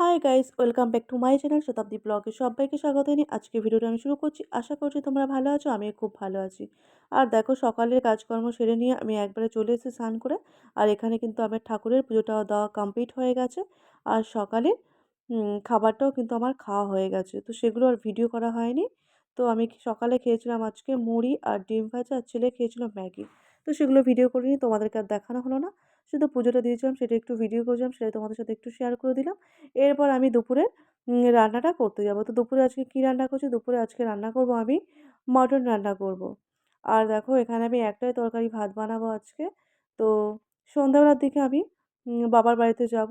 Hi guys welcome back to my channel Shatabdi ব্লগে সবাইকে স্বাগত জানিয়ে আজকে ভিডিওটা আমি শুরু করছি। আশা করছি তোমরা ভালো আছো আমি খুব ভালো আছি। আর দেখো, সকালের কাজকর্ম সেরে নিয়ে আমি একবারে চলে এসেছি স্নান করে। আর এখানে কিন্তু আমার ঠাকুরের পুজোটা দেওয়া কমপ্লিট হয়ে গেছে। আর সকালে খাবারটাও কিন্তু আমার খাওয়া হয়ে গেছে। তো সেগুলো আর ভিডিও করা হয়নি। তো আমি সকালে খেয়েছিলাম আজকে মুড়ি আর ডিম ভাজা, আর ছেলে খেয়েছিল ম্যাগি। তো সেগুলো ভিডিও করিনি, তোমাদেরকে আর দেখানো হলো না। শুধু পুজোটা দিয়েছিলাম, সেটা একটু ভিডিও করেছিলাম সেটা তোমাদের সাথে একটু শেয়ার করে দিলাম। এরপর আমি দুপুরে রান্নাটা করতে যাব। তো দুপুরে আজকে কী রান্না করছি? দুপুরে আজকে রান্না করব আমি মটন রান্না করব। আর দেখো, এখানে আমি একটাই তরকারি ভাত বানাবো আজকে। তো সন্ধ্যাবেলার দিকে আমি বাবার বাড়িতে যাব।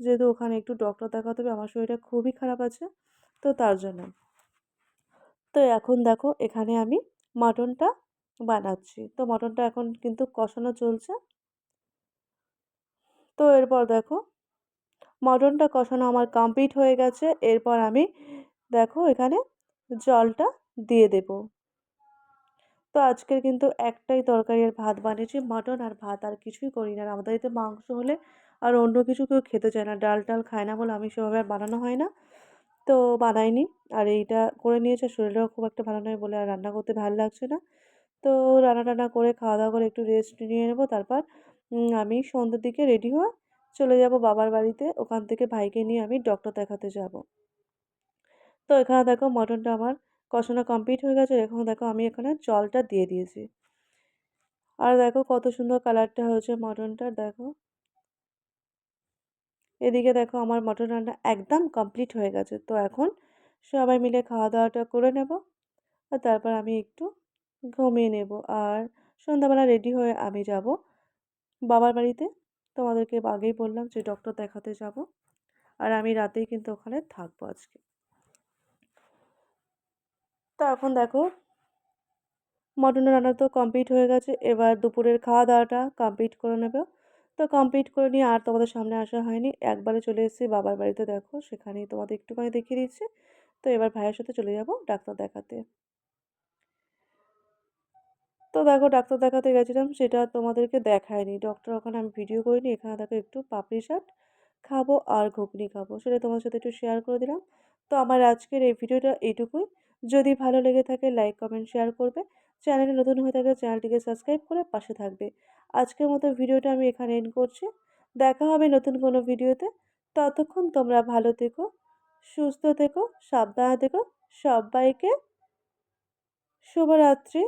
যেহেতু ওখানে একটু ডক্টর দেখাতে হবে, আমার শরীরটা খুবই খারাপ আছে, তো তার জন্য। তো এখন দেখো, এখানে আমি মাটনটা বানাচ্ছি। তো মটনটা এখন কিন্তু কষানো চলছে। তো এরপর দেখো, মটনটা কষানো আমার কমপ্লিট হয়ে গেছে। এরপর আমি দেখো এখানে জলটা দিয়ে দেব। তো আজকের কিন্তু একটাই তরকারি আর ভাত বানিয়েছি, মটন আর ভাত। আর কিছুই করি না। আমাদের এতে মাংস হলে আর অন্য কিছু কেউ খেতে চায় না। ডাল টাল খায় না বলে আমি সেভাবে আর বানানো হয় না। তো বানাইনি। আর এইটা করে নিয়েছে শরীরেও খুব একটা ভালো নয় বলে আর রান্না করতে ভালো লাগছে না। তো রান্না টান্না করে খাওয়া দাওয়া করে একটু রেস্ট নিয়ে নেব। তারপর আমি সন্ধ্যের দিকে রেডি হয়ে চলে যাব বাবার বাড়িতে। ওখান থেকে ভাইকে নিয়ে আমি ডক্টর দেখাতে যাব। তো এখানে দেখো মটনটা আমার কষানো কমপ্লিট হয়ে গেছে। এখন দেখো আমি এখানে জলটা দিয়ে দিয়েছি। আর দেখো কত সুন্দর কালারটা হয়েছে মটনটার দেখো। এদিকে দেখো আমার মটন রান্না একদম কমপ্লিট হয়ে গেছে। তো এখন সবাই মিলে খাওয়া দাওয়াটা করে নেব। আর তারপর আমি একটু ঘুমিয়ে নেব। আর সন্ধ্যাবেলা রেডি হয়ে আমি যাব বাবার বাড়িতে। তোমাদেরকে আগেই বললাম যে ডক্টর দেখাতে যাব। আর আমি রাতেই কিন্তু ওখানে থাকব আজকে। তো এখন দেখো মটনের রান্না তো কমপ্লিট হয়ে গেছে। এবার দুপুরের খাওয়া দাওয়াটা কমপ্লিট করে নেবে। তো কমপ্লিট করে নিয়ে আর তোমাদের সামনে আসা হয়নি। একবারে চলে এসেছি বাবার বাড়িতে দেখো, সেখানেই তোমাদের একটুখানি দেখিয়ে দিচ্ছি। তো এবার ভাইয়ের সাথে চলে যাব ডাক্তার দেখাতে। তো দেখো ডাক্তার দেখাতে গেছিলাম, সেটা তোমাদেরকে দেখায়নি। ডক্টর ওখানে আমি ভিডিও করিনি, এখানে দেখো একটু পাপড়ি শাক খাব আর ঘুগনি খাব, সেটা তোমার সাথে একটু শেয়ার করে দিলাম। তো আমার আজকের এই ভিডিওটা এইটুকুই যদি ভালো লেগে থাকে লাইক কমেন্ট শেয়ার করবে। চ্যানেলে নতুন হয়ে থাকলে চ্যানেলটিকে সাবস্ক্রাইব করে পাশে থাকবে। আজকের মতো ভিডিওটা আমি এখানে এন্ড করছি। দেখা হবে নতুন কোনো ভিডিওতে ততক্ষণ তোমরা ভালো থেকো, সুস্থ থেকো, সাবধানে থেকো। সবাইকে শুভরাত্রি।